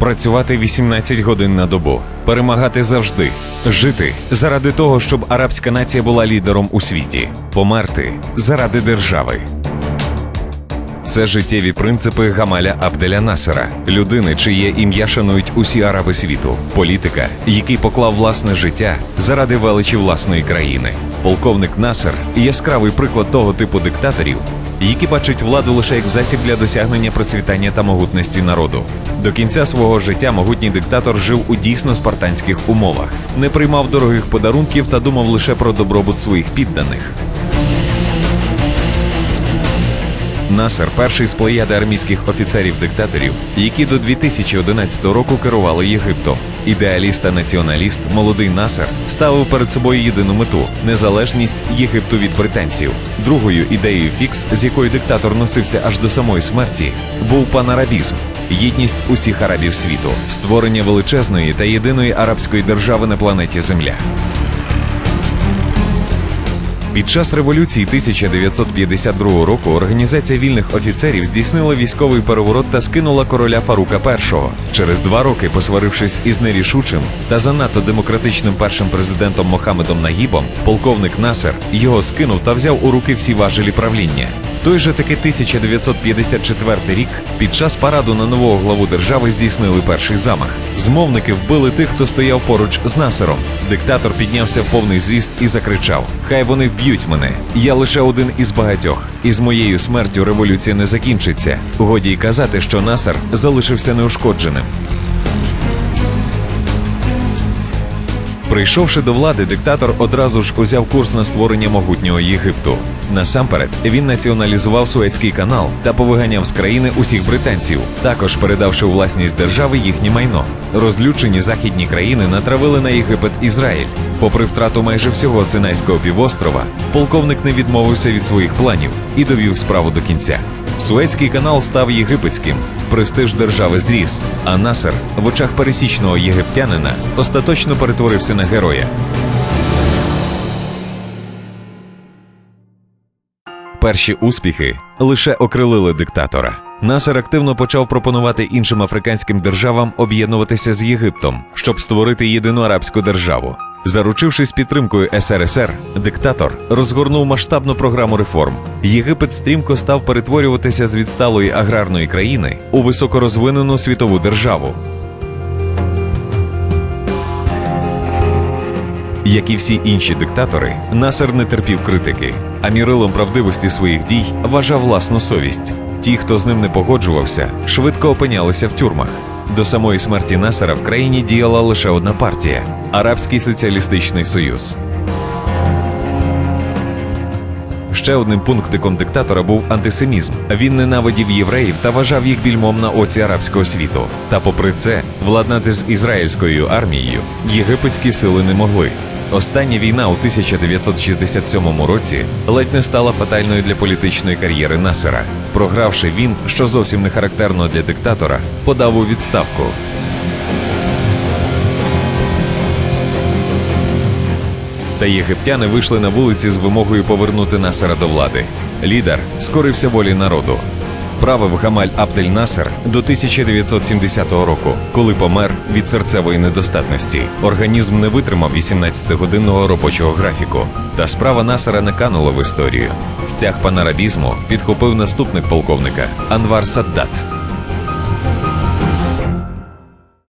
працювати 18 годин на добу, перемагати завжди, жити заради того, щоб арабська нація була лідером у світі, померти заради держави. Це життєві принципи Гамаля Абделя Насера, людини, чиє ім'я шанують усі араби світу, політика, який поклав власне життя заради величі власної країни. Полковник Насер яскравий приклад того типу диктаторів, які бачать владу лише як засіб для досягнення процвітання та могутності народу. До кінця свого життя могутній диктатор жив у дійсно спартанських умовах, не приймав дорогих подарунків та думав лише про добробут своїх підданих. Насер перший з плеяди армійських офіцерів-диктаторів, які до 2011 року керували Єгиптом. Ідеаліст та націоналіст, молодий Насер ставив перед собою єдину мету незалежність Єгипту від британців. Другою ідеєю фікс, з якою диктатор носився аж до самої смерті, був панарабізм. Єдність усіх арабів світу, створення величезної та єдиної арабської держави на планеті Земля. Під час революції 1952 року організація вільних офіцерів здійснила військовий переворот та скинула короля Фарука І. Через два роки, посварившись із нерішучим та занадто демократичним першим президентом Мохамедом Нагібом, полковник Насер його скинув та взяв у руки всі важелі правління. Той же таки 1954 рік під час параду на нового главу держави здійснили перший замах. Змовники вбили тих, хто стояв поруч з Насером. Диктатор піднявся в повний зріст і закричав: Хай вони вб'ють мене. Я лише один із багатьох. І з моєю смертю революція не закінчиться. Годі й казати, що Насер залишився неушкодженим. Прийшовши до влади, диктатор одразу ж узяв курс на створення могутнього Єгипту. Насамперед, він націоналізував Суецький канал та повиганяв з країни усіх британців, також передавши у власність держави їхнє майно. Розлючені західні країни натравили на Єгипет Ізраїль. Попри втрату майже всього Синайського півострова, полковник не відмовився від своїх планів і довів справу до кінця. Суецький канал став єгипетським, престиж держави зріс, а Насер в очах пересічного єгиптянина остаточно перетворився на героя. Перші успіхи лише окрилили диктатора. Насер активно почав пропонувати іншим африканським державам об'єднуватися з Єгиптом, щоб створити єдину арабську державу. Заручившись підтримкою СРСР, диктатор розгорнув масштабну програму реформ. Єгипет стрімко став перетворюватися з відсталої аграрної країни у високорозвинену світову державу. Як і всі інші диктатори, Насер не терпів критики, а мірилом правдивості своїх дій вважав власну совість. Ті, хто з ним не погоджувався, швидко опинялися в тюрмах. До самої смерті Насера в країні діяла лише одна партія Арабський соціалістичний союз. Ще одним пунктиком диктатора був антисемізм. Він ненавидів євреїв та вважав їх більмом на оці арабського світу. Та, попри це, владнати з ізраїльською армією єгипетські сили не могли. Остання війна у 1967 році ледь не стала фатальною для політичної кар'єри Насера. Програвши він, що зовсім не характерно для диктатора, подав у відставку. Та єгиптяни вийшли на вулиці з вимогою повернути Насера до влади. Лідер скорився волі народу. Правив Гамаль Абдель Насер до 1970 року, коли помер від серцевої недостатності. Організм не витримав 18-годинного робочого графіку. Та справа Насера не канула в історію. Стяг панарабізму підхопив наступник полковника Анвар Саддат.